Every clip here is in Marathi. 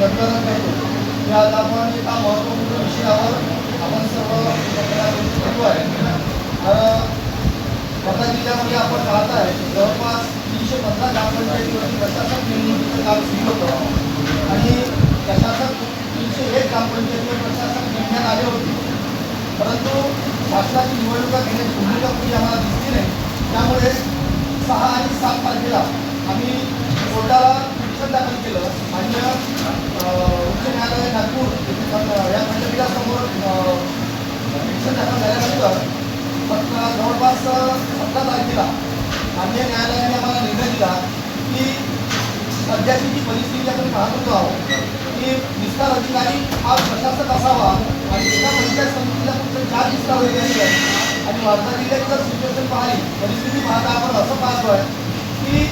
करतो ते आज आपण एका महत्त्वपूर्ण विषयावर आपण सर्व बोलतो आहे. तर वर्धा जिल्ह्यामध्ये आपण पाहत आहे जवळपास तीनशे पंधरा ग्रामपंचायतीवरती प्रशासक नेमणुकीचं काम सुरू होतं. आणि प्रशासक तीनशे एक ग्रामपंचायतीवर प्रशासक नेमण्यात आले होते. परंतु शासनाची निवडणुका घेण्याची भूमिका कुठे आम्हाला दिसली नाही त्यामुळे सहा आणि सात तारखेला आम्ही कोर्टाला पिटिशन दाखल केलं मान्य अं, उच्च न्यायालय या खंडपीठासमोर अं, पिटिशन दाखल झाल्यानंतर फक्त जवळपास सतरा तारखेला मान्य न्यायालयाने आम्हाला निर्णय दिला की सध्याची जी परिस्थिती आपण पाहत होतो आहोत की विस्तार अधिकारी हा प्रशासक असावा आणि एका पंचायत समितीला फक्त चार विस्तार अधिकारी आहेत आणि वर्धा जिल्ह्यात जर सिच्युएशन पाहिली परिस्थिती पाहता आपण असं पाहतोय की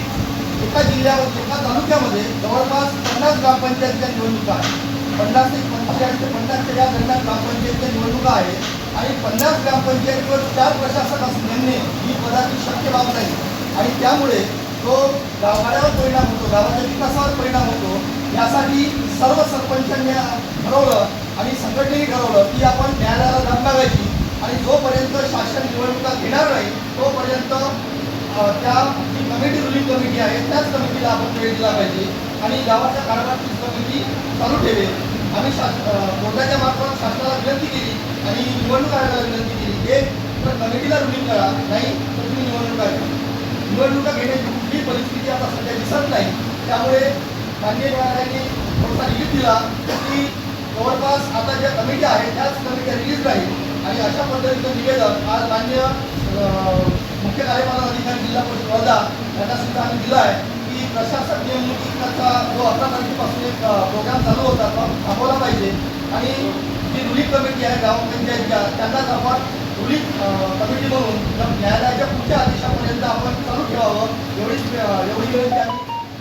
एका जिल्ह्यामध्ये एका तालुक्यामध्ये जवळपास पन्नास ग्रामपंचायतीच्या निवडणुका आहेत. पन्नास ते पंचेचाळीस ते पन्नासच्या या दरम्यान ग्रामपंचायतच्या निवडणुका आहेत. आणि पन्नास ग्रामपंचायतीवर चार प्रशासक असं नेमणे ही कदाचित शक्य बाब नाही. आणि त्यामुळे तो गावगाड्यावर परिणाम होतो गावाच्या विकासावर परिणाम होतो. यासाठी सर्व सरपंचांनी ठरवलं आणि संघटनेने ठरवलं की आपण न्यायालयाला धाप लागायची आणि जोपर्यंत शासन निवडणुका घेणार नाही तोपर्यंत त्या जी कमिटी रुलिंग कमिटी आहे त्याच कमिटीला आपण वेळ दिला पाहिजे. आणि गावाच्या कारभाराची कमिटी चालू ठेवेल. आम्ही शास कोर्टाच्या मार्फत शासनाला विनंती केली आणि निवडणूक आयोगाला विनंती केली. एक तर कमिटीला रुलिंग करा नाही तर तुम्ही निवडणुका घ्या निवडणुका घेण्याची कुठली परिस्थिती आता सध्या दिसत नाही. त्यामुळे मान्य न्यायालयाने थोडासा रिलीफ दिला की जवळपास आता ज्या कमिटी आहेत त्याच कमिट्या रिलीज राहील आणि अशा पद्धतीचं निवेदन आज मान्य मुख्य कार्यपालन अधिकारी जिल्हा परिषद वर्धा यांना सुद्धा आम्ही दिलं आहे. की प्रशासक निवडणुकीचा जो अकरा तारखेपासून एक प्रोग्राम चालू होता तो थांबवला पाहिजे. आणि जी रुलिंग कमिटी आहे ग्रामपंचायतच्या त्यांनाच आपण रुलिंग कमिटी म्हणून न्यायालयाच्या पुढच्या आदेशात